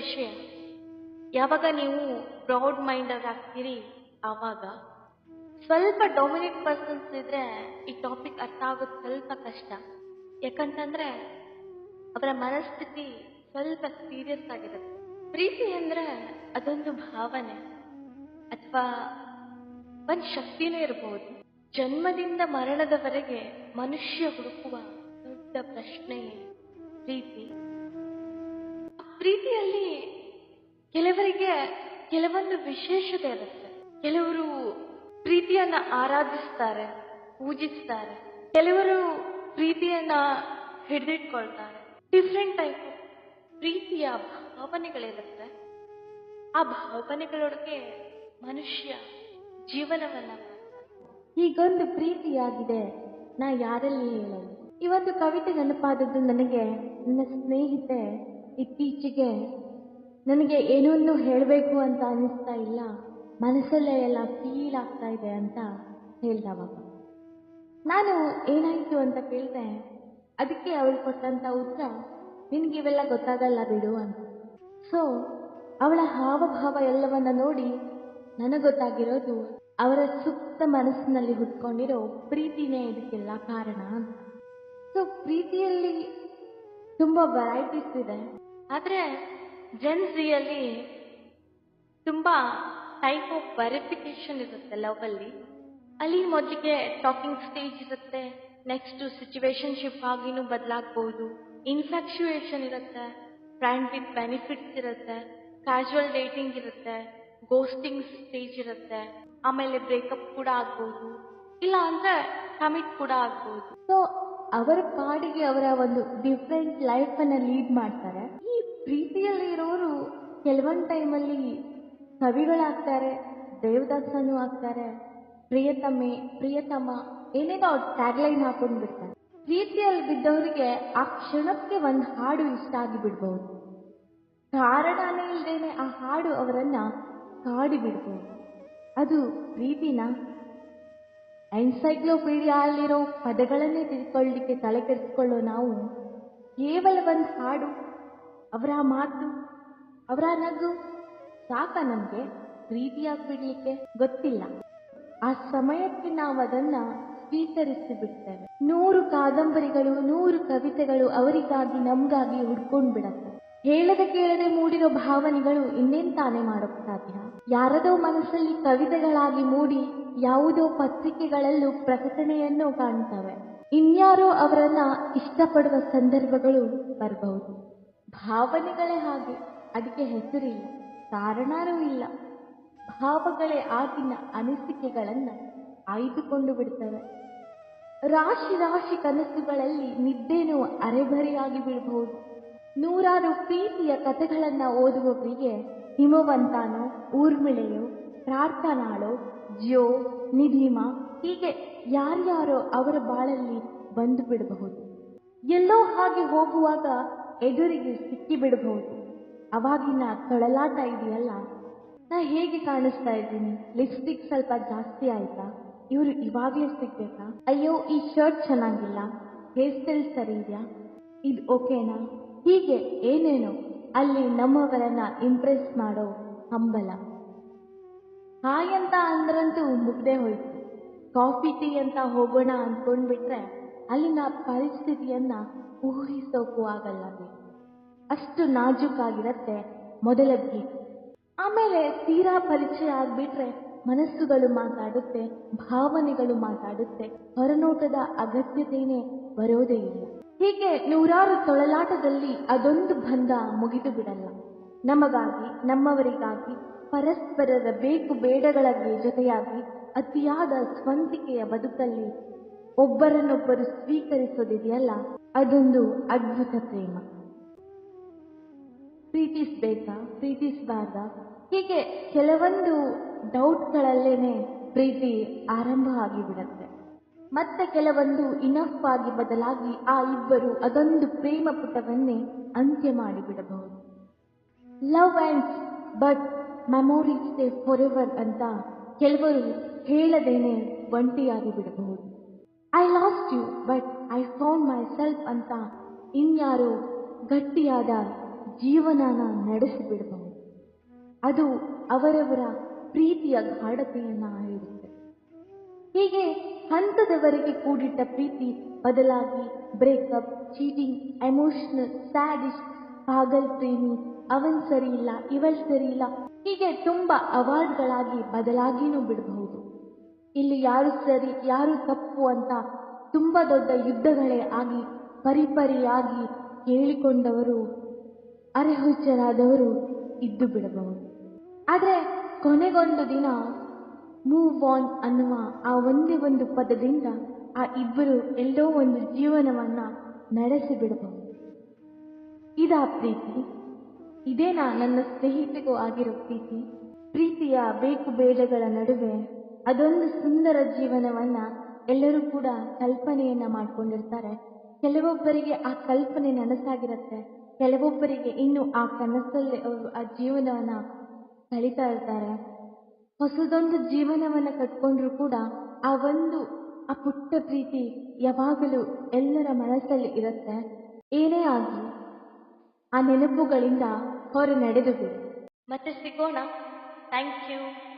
ವಿಷಯ. ಯಾವಾಗ ನೀವು ಬ್ರಾಡ್ ಮೈಂಡರ್ ಆಗ್ತೀರಿ? ಆವಾಗ. ಸ್ವಲ್ಪ ಡೊಮಿನೇಟ್ ಪರ್ಸನ್ಸ್ ಇದ್ರೆ ಈ ಟಾಪಿಕ್ ಅರ್ಥ ಆಗೋದು ಸ್ವಲ್ಪ ಕಷ್ಟ. ಯಾಕಂತಂದ್ರೆ ಅವರ ಮನಸ್ಥಿತಿ ಸ್ವಲ್ಪ ಸೀರಿಯಸ್ ಆಗಿರುತ್ತೆ. ಪ್ರೀತಿ ಅಂದ್ರೆ ಅದೊಂದು ಭಾವನೆ. ಅಥವಾ ಒಂದು ಶಕ್ತಿನೇ ಇರಬಹುದು ಜನ್ಮದಿಂದ ಮರಣದವರೆಗೆ ಮನುಷ್ಯ ಹುಡುಕುವ ದೊಡ್ಡ ಪ್ರಶ್ನೆ ಪ್ರೀತಿ. ಪ್ರೀತಿಯಲ್ಲಿ ಕೆಲವರಿಗೆ ಕೆಲವೊಂದು ವಿಶೇಷತೆ ಇರುತ್ತೆ. ಕೆಲವರು ಪ್ರೀತಿಯನ್ನ ಆರಾಧಿಸ್ತಾರೆ, ಪೂಜಿಸ್ತಾರೆ. ಕೆಲವರು ಪ್ರೀತಿಯನ್ನ ಹಿಡಿದಿಟ್ಕೊಳ್ತಾರೆ. ಡಿಫ್ರೆಂಟ್ ಟೈಪ್ ಪ್ರೀತಿಯ ಭಾವನೆಗಳಿರುತ್ತೆ. ಆ ಭಾವನೆಗಳೊಳಗೆ ಮನುಷ್ಯ ಜೀವನವನ್ನ ಈಗೊಂದು ಪ್ರೀತಿಯಾಗಿದೆ, ನಾ ಯಾರಲ್ಲಿ ಹೇಳೋದು? ಇವತ್ತು ಕವಿತೆ ನೆನಪಾದದ್ದು ನನಗೆ, ನನ್ನ ಸ್ನೇಹಿತೆ ಇತ್ತೀಚೆಗೆ ನನಗೆ ಏನನ್ನು ಹೇಳಬೇಕು ಅಂತ ಅನ್ನಿಸ್ತಾ ಇಲ್ಲ, ಮನಸ್ಸಲ್ಲೇ ಎಲ್ಲ ಫೀಲ್ ಆಗ್ತಾ ಇದೆ ಅಂತ ಹೇಳ್ದವಾಗ. ನಾನು ಏನಾಯಿತು ಅಂತ ಕೇಳಿದೆ, ಅದಕ್ಕೆ ಅವಳು ಕೊಟ್ಟಂತ ಉತ್ತರ, ನಿನ್ಗೆ ಇವೆಲ್ಲ ಗೊತ್ತಾಗಲ್ಲ ಬಿಡು ಅಂತ. ಸೊ ಅವಳ ಹಾವಭಾವ ಎಲ್ಲವನ್ನ ನೋಡಿ ನನಗೆ ಗೊತ್ತಾಗಿರೋದು ಅವರ ಸುಪ್ತ ಮನಸ್ಸಿನಲ್ಲಿ ಹುಟ್ಕೊಂಡಿರೋ ಪ್ರೀತಿನೇ ಇದಕ್ಕೆಲ್ಲ ಕಾರಣ ಸೊ ಪ್ರೀತಿಯಲ್ಲಿ ತುಂಬಾ ವೆರೈಟೀಸ್ ಇದೆ. ಆದ್ರೆ ಜೆನ್ಸಿಯಲ್ಲಿ ತುಂಬಾ ಟೈಪ್ ಆಫ್ ವೆರಿಫಿಕೇಶನ್ ಇರುತ್ತೆ ಲವ್ ಅಲ್ಲಿ. ಮೊದಲಿಗೆ ಟಾಕಿಂಗ್ ಸ್ಟೇಜ್ ಇರುತ್ತೆ ನೆಕ್ಸ್ಟ್ ಸಿಚುವೇಶನ್ಶಿಪ್ ಆಗಿನೂ ಬದಲಾಗಬಹುದು ಇನ್ಫ್ಲಕ್ಚುಯೇಷನ್ ಇರುತ್ತೆ ಫ್ರೆಂಡ್ ವಿತ್ ಬೆನಿಫಿಟ್ಸ್ ಇರುತ್ತೆ ಕ್ಯಾಶುವಲ್ ಡೇಟಿಂಗ್ ಇರುತ್ತೆ ಗೋಸ್ಟಿಂಗ್ ಸ್ಟೇಜ್ ಇರುತ್ತೆ, ಆಮೇಲೆ ಬ್ರೇಕಪ್ ಕೂಡ ಆಗ್ಬಹುದು ಇಲ್ಲ ಅಂದ್ರೆ ಕಮಿಟ್ ಕೂಡ ಆಗ್ಬಹುದು ಸೊ ಅವರ ಪಾಡಿಗೆ ಅವರ ಒಂದು ಡಿಫ್ರೆಂಟ್ ಲೈಫನ್ನು ಲೀಡ್ ಮಾಡ್ತಾರೆ. ಈ ಪ್ರೀತಿಯಲ್ಲಿ ಇರೋರು ಕೆಲವೊಂದು ಟೈಮಲ್ಲಿ ಕವಿಗಳಾಗ್ತಾರೆ, ದೇವದಾಸನೂ ಆಗ್ತಾರೆ, ಪ್ರಿಯತಮೆ, ಪ್ರಿಯತಮ, ಏನೇನೋ ಟ್ಯಾಗ್ಲೈನ್ ಹಾಕೊಂಡು ಬಿಡ್ತಾರೆ. ಪ್ರೀತಿಯಲ್ಲಿ ಬಿದ್ದವರಿಗೆ ಆ ಕ್ಷಣಕ್ಕೆ ಒಂದು ಹಾಡು ಇಷ್ಟ ಆಗಿ ಬಿಡ್ಬಹುದು ಕಾರಣನೇ ಇಲ್ಲದೇನೆ ಆ ಹಾಡು ಅವರನ್ನ ಕಾಡಿ ಬಿಡ್ಬೋದು ಅದು ಪ್ರೀತಿನ? ಎನ್ಸೈಕ್ಲೋಪೀಡಿಯಾ ಅಲ್ಲಿರೋ ಪದಗಳನ್ನೇ ತಿಳ್ಕೊಳ್ಳಿಕ್ಕೆ ತಲೆ ಕೆಡಿಸ್ಕೊಳ್ಳೋ ನಾವು ಕೇವಲ ಒಂದು ಹಾಡು, ಅವರ ಮಾತು, ಅವರ ನಗು ಸಾಕ ನಮಗೆ? ಪ್ರೀತಿಯಾಗಿ ಬಿಡ್ಲಿಕ್ಕೆ ಗೊತ್ತಿಲ್ಲ. ಆ ಸಮಯಕ್ಕೆ ನಾವು ಅದನ್ನ ಸ್ವೀಕರಿಸಿ ಬಿಡ್ತೇವೆ. ನೂರು ಕಾದಂಬರಿಗಳು, ನೂರು ಕವಿತೆಗಳು ಅವರಿಗಾಗಿ, ನಮಗಾಗಿ ಹುಡ್ಕೊಂಡು ಬಿಡತ್ತೆ. ಹೇಳದೆ ಕೇಳದೆ ಮೂಡಿರೋ ಭಾವನೆಗಳು ಇನ್ನೇನ್ ತಾನೇ ಮಾಡೋಕ್ ಸಾಧ್ಯ? ಯಾರದೋ ಮನಸ್ಸಲ್ಲಿ ಕವಿತೆಗಳಾಗಿ ಮೂಡಿ ಯಾವುದೋ ಪತ್ರಿಕೆಗಳಲ್ಲೂ ಪ್ರಕಟಣೆಯನ್ನು ಕಾಣ್ತವೆ. ಇನ್ಯಾರೋ ಅವರನ್ನ ಇಷ್ಟಪಡುವ ಸಂದರ್ಭಗಳು ಬರಬಹುದು. ಭಾವನೆಗಳೇ ಹಾಗೆ, ಅದಕ್ಕೆ ಹೆಸರಿಲ್ಲ ಕಾರಣನೂ ಇಲ್ಲ. ಭಾವಗಳೇ ಆಗಿನ ಅನಿಸಿಕೆಗಳನ್ನ ಆಯ್ದುಕೊಂಡು ಬಿಡ್ತವೆ. ರಾಶಿ ರಾಶಿ ಕನಸುಗಳಲ್ಲಿ ನಿದ್ದೆನೂ ಅರೆಬರಿಯಾಗಿ ಬೀಳಬಹುದು. ನೂರಾರು ಪ್ರೀತಿಯ ಕಥೆಗಳನ್ನು ಓದುವವರಿಗೆ ಹಿಮವಂತನೋ, ಊರ್ಮಿಳೆಯೋ, ಪ್ರಾರ್ಥನಾಳೋ, ಜ್ಯೋ, ನಿಧಿಮ ಹೀಗೆ ಯಾರ್ಯಾರೋ ಅವರ ಬಾಳಲ್ಲಿ ಬಂದು ಬಿಡಬಹುದು. ಎಲ್ಲೋ ಹಾಗೆ ಹೋಗುವಾಗ ಎದುರಿಗೆ ಸಿಕ್ಕಿ ಬಿಡಬಹುದು. ಅವಾಗಿನ ತೊಳಲಾಟ ಇದೆಯಲ್ಲ, ನಾ ಹೇಗೆ ಕಾಣಿಸ್ತಾ ಇದ್ದೀನಿ? ಲಿಪ್ಸ್ಟಿಕ್ ಸ್ವಲ್ಪ ಜಾಸ್ತಿ ಆಯ್ತಾ? ಇವರು ಇವಾಗಲೇ ಸಿಗ್ಬೇಕಾ? ಅಯ್ಯೋ, ಈ ಶರ್ಟ್ ಚೆನ್ನಾಗಿಲ್ಲ. ಹೇರ್ ಸ್ಟೈಲ್ ಸರಿ ಇದೆಯಾ? ಇದು ಓಕೆನಾ? ಹೀಗೆ ಏನೇನೋ ಅಲ್ಲಿ ನಮ್ಮವರನ್ನ ಇಂಪ್ರೆಸ್ ಮಾಡೋ ಹಂಬಲ? ಹಾಯ್ ಅಂತ ಅಂದ್ರಂತೂ ಮುಗ್ದೇ ಹೋಯ್ತು. ಕಾಫಿ, ಟೀ ಅಂತ ಹೋಗೋಣ ಅಂದ್ಕೊಂಡ್ಬಿಟ್ರೆ ಅಲ್ಲಿನ ಪರಿಸ್ಥಿತಿಯನ್ನ ಊಹಿಸೋಕು ಆಗಲ್ಲ ಅಷ್ಟು ನಾಜೂಕಾಗಿರತ್ತೆ ಮೊದಲ ಭೇಟಿ ಆಮೇಲೆ ತೀರಾ ಪರಿಚಯ ಆಗ್ಬಿಟ್ರೆ ಮನಸ್ಸುಗಳು ಮಾತಾಡುತ್ತೆ, ಭಾವನೆಗಳು ಮಾತಾಡುತ್ತೆ. ಹೊರನೋಟದ ಅಗತ್ಯತೆಯೇ ಬರೋದೇ ಇಲ್ಲ. ಹೀಗೆ ನೂರಾರು ತೊಳಲಾಟದಲ್ಲಿ ಅದೊಂದು ಬಂಧ ಮುಗಿದು ಬಿಡಲ್ಲ. ನಮಗಾಗಿ, ನಮ್ಮವರಿಗಾಗಿ ಪರಸ್ಪರರ ಬೇಕು ಬೇಡಗಳಿಗೆ ಜೊತೆಯಾಗಿ ಅತಿಯಾದ ಸ್ವಂತಿಕೆಯ ಬದುಕಲ್ಲಿ ಒಬ್ಬರನ್ನೊಬ್ಬರು ಸ್ವೀಕರಿಸೋದಿದೆಯಲ್ಲ, ಅದೊಂದು ಅದ್ಭುತ ಪ್ರೇಮ. ಪ್ರೀತಿಸ್ಬೇಕಾ? ಪ್ರೀತಿಸಬಾರ್ದ? ಹೀಗೆ ಕೆಲವೊಂದು ಡೌಟ್ಗಳಲ್ಲೇನೆ ಪ್ರೀತಿ ಆರಂಭ ಆಗಿಬಿಡತ್ತೆ. ಮತ್ತೆ ಕೆಲವೊಂದು ಇನಫ್ ಆಗಿ ಬದಲಾಗಿ ಆ ಇಬ್ಬರು ಅದೊಂದು ಪ್ರೇಮ ಪುಟವನ್ನೇ ಅಂತ್ಯ ಮಾಡಿಬಿಡಬಹುದು. Love and but memories stay forever ಅಂತ ಕೆಲವರು ಹೇಳದೇನೆ ಒಂಟಿಯಾಗಿ ಬಿಡಬಹುದು. I lost you but I found myself ಅಂತ ಇನ್ಯಾರೋ ಗಟ್ಟಿಯಾದ ಜೀವನನ ನಡೆಸಿಬಿಡಬಹುದು. ಅದು ಅವರವರ ಪ್ರೀತಿಯ ಗಾಢತೆಯನ್ನ ಹೇಳುತ್ತೆ. ಹೀಗೆ ಹಂತದವರೆಗೆ ಕೂಡಿಟ್ಟ ಪ್ರೀತಿ, ಬದಲಾಗಿ ಬ್ರೇಕಪ್ ಚೀಟಿಂಗ್ ಎಮೋಷನಲ್ ಸ್ಯಾಡಿಶ್ ಪಾಗಲ್ ಪ್ರೇಮಿ ಅವನ್ ಸರಿ ಇಲ್ಲ ಇವಳ್ ಸರಿ ಇಲ್ಲ ಹೀಗೆ ತುಂಬಾ ಅವಾರ್ಡ್ಗಳಾಗಿ ಬದಲಾಗಿನೂ ಬಿಡಬಹುದು. ಇಲ್ಲಿ ಯಾರು ಸರಿ, ಯಾರು ತಪ್ಪು ಅಂತ ತುಂಬಾ ದೊಡ್ಡ ಯುದ್ಧಗಳೇ ಆಗಿ, ಪರಿಪರಿಯಾಗಿ ಕೇಳಿಕೊಂಡವರು ಅರೆಹುಚ್ಚರಾದವರು ಇದ್ದು ಬಿಡಬಹುದು. ಆದರೆ ಕೊನೆಗೊಂದು ದಿನ ಮೂವ್ ಆನ್ ಅನ್ನುವ ಆ ಒಂದೇ ಒಂದು ಪದದಿಂದ ಆ ಇಬ್ಬರು ಎಲ್ಲೋ ಒಂದು ಜೀವನವನ್ನ ನಡೆಸಿ ಬಿಡಬಹುದು ಇದಾ ಪ್ರೀತಿ. ಇದೇನಾ ನನ್ನ ಸ್ನೇಹಿತಿಗೂ ಆಗಿರೋ ಪ್ರೀತಿ. ಪ್ರೀತಿಯ ಬೇಕು ಬೇಡಗಳ ನಡುವೆ ಅದೊಂದು ಸುಂದರ ಜೀವನವನ್ನ ಎಲ್ಲರೂ ಕೂಡ ಕಲ್ಪನೆಯನ್ನ ಮಾಡ್ಕೊಂಡಿರ್ತಾರೆ. ಕೆಲವೊಬ್ಬರಿಗೆ ಆ ಕಲ್ಪನೆ ನನಸಾಗಿರುತ್ತೆ. ಕೆಲವೊಬ್ಬರಿಗೆ ಇನ್ನು ಆ ಕನಸಲ್ಲಿ ಅವರು ಆ ಜೀವನವನ್ನ ಕಳೀತಾ ಇರ್ತಾರೆ. ಹೊಸದೊಂದು ಜೀವನವನ್ನ ಕಟ್ಕೊಂಡ್ರು ಕೂಡ ಆ ಒಂದು, ಆ ಪುಟ್ಟ ಪ್ರೀತಿ ಯಾವಾಗಲೂ ಎಲ್ಲರ ಮನಸ್ಸಲ್ಲಿ ಇರುತ್ತೆ. ಏನೇ ಆಗಲಿ, ಆ ನೆನಪುಗಳಿಂದ ಹೊರ ನಡೆದು ಬಿಡಿ ಮತ್ತೆ ಸಿಗೋಣ. Thank you